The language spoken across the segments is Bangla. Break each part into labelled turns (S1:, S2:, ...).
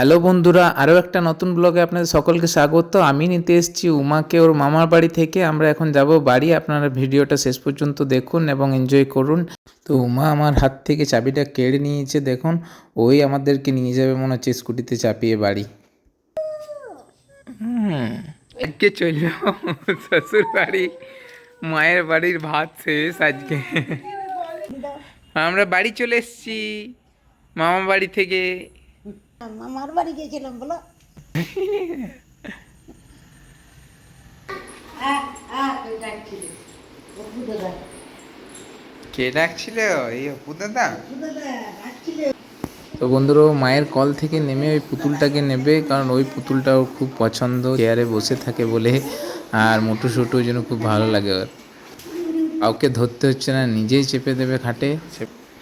S1: হ্যালো বন্ধুরা, আরও একটা নতুন ব্লগে আপনাদের সকলকে স্বাগত। আমি নিতে এসেছি উমাকে, ওর মামার বাড়ি থেকে আমরা এখন যাব বাড়ি। আপনারা ভিডিওটা শেষ পর্যন্ত দেখুন এবং এনজয় করুন। তো উমা আমার হাত থেকে চাবিটা কেড়ে নিয়েছে, দেখুন। ওই আমাদেরকে নিয়ে যাবে, মনে হচ্ছে স্কুটিতে চাপিয়ে বাড়ি। আজকে চলল শ্বশুর বাড়ি। মায়ের বাড়ির ভাত শেষ আজকে। আমরা বাড়ি চলে এসেছি মামা বাড়ি থেকে।
S2: মামার বাড়ি গিয়েছিলাম বলো।
S1: কে ডাকছিল? এই অপু দাদা তো বন্ধুরা ও মায়ের কল থেকে নেমে ওই পুতুলটাকে নেবে কারণ ওই পুতুলটা ওর খুব পছন্দ। চেয়ারে বসে থাকে বলে আর মোটু সোটু ওই জন্য খুব ভালো লাগে ওর। কাউকে ধরতে হচ্ছে না নিজেই চেপে দেবে খাটে।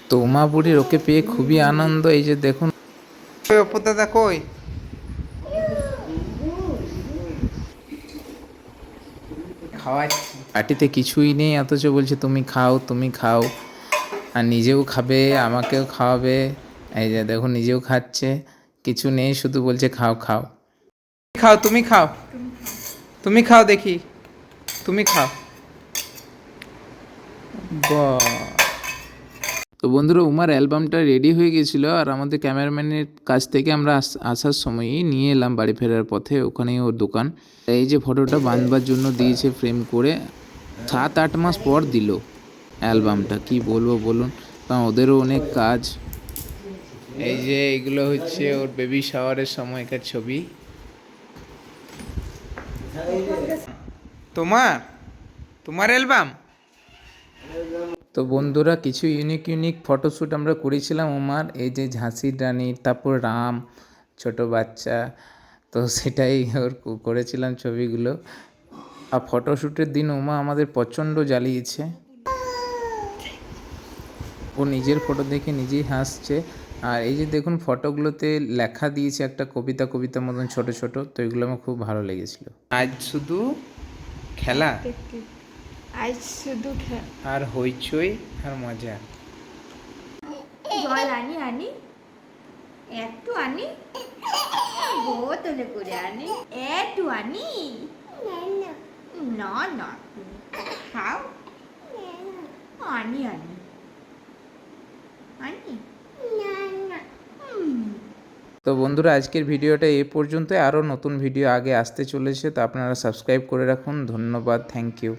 S1: তো উমা বুড়ির ওকে পেয়ে খুবই আনন্দ এই যে দেখুন। অপু দাদা কই? খাওয়াচ্ছি। কিছুই নেই অথচ বলছে তুমি খাও তুমি খাও। আর নিজেও খাবে আমাকেও খাওয়াবে। এই যে দেখো নিজেও খাচ্ছে। কিছু নেই শুধু বলছে খাও খাও। খাও তুমি খাও। তুমি খাও দেখি। তুমি খাও। বাহ তো বন্ধুরা, উমার অ্যালবামটা রেডি হয়ে গেছিল আর আমাদের ক্যামেরাম্যানের কাছ থেকে আমরা আস- আসার সময়ই নিয়ে এলাম বাড়ি ফেরার পথে, ওখানেই ওর দোকান। এই যে ফটোটা বাঁধবার জন্য দিয়েছে ফ্রেম করে সাত আট মাস পর দিল অ্যালবামটা, কি বলব বলুন? কারণ ওদেরও অনেক কাজ। এই যে এগুলো হচ্ছে ওর বেবি শাওয়ারের সময়কার ছবি। তোমার? তোমার অ্যালবাম? তো বন্ধুরা কিছু ইউনিক ইউনিক ফটোশ্যুট আমরা করেছিলাম উমার এই যে ঝাঁসির রানী তারপর রাম ছোট বাচ্চা তো সেটাই ওর করেছিলাম ছবিগুলো। আর ফটোশ্যুটের দিন উমা আমাদের প্রচণ্ড জ্বালিয়েছে। ও নিজের ফটো দেখে নিজেই হাসছে। আর এই যে দেখুন ফটোগুলোতে লেখা দিয়েছে একটা কবিতা কবিতা মতন ছোট ছোট তো এগুলো আমার খুব ভালো লেগেছিল। আজ শুধু খেলা?
S3: আজ শুধু
S1: আর হইচই আর মজা।
S3: জল আনি আনি। একটু আনি। বোতলে করে আনি। একটু আনি। না না। খাও। আনি আনি। আনি।
S1: তো বন্ধুরা আজকের ভিডিওটা এ পর্যন্ত আরও নতুন ভিডিও আগে আসতে চলেছে তো আপনারা সাবস্ক্রাইব করে রাখুন। ধন্যবাদ। Thank you.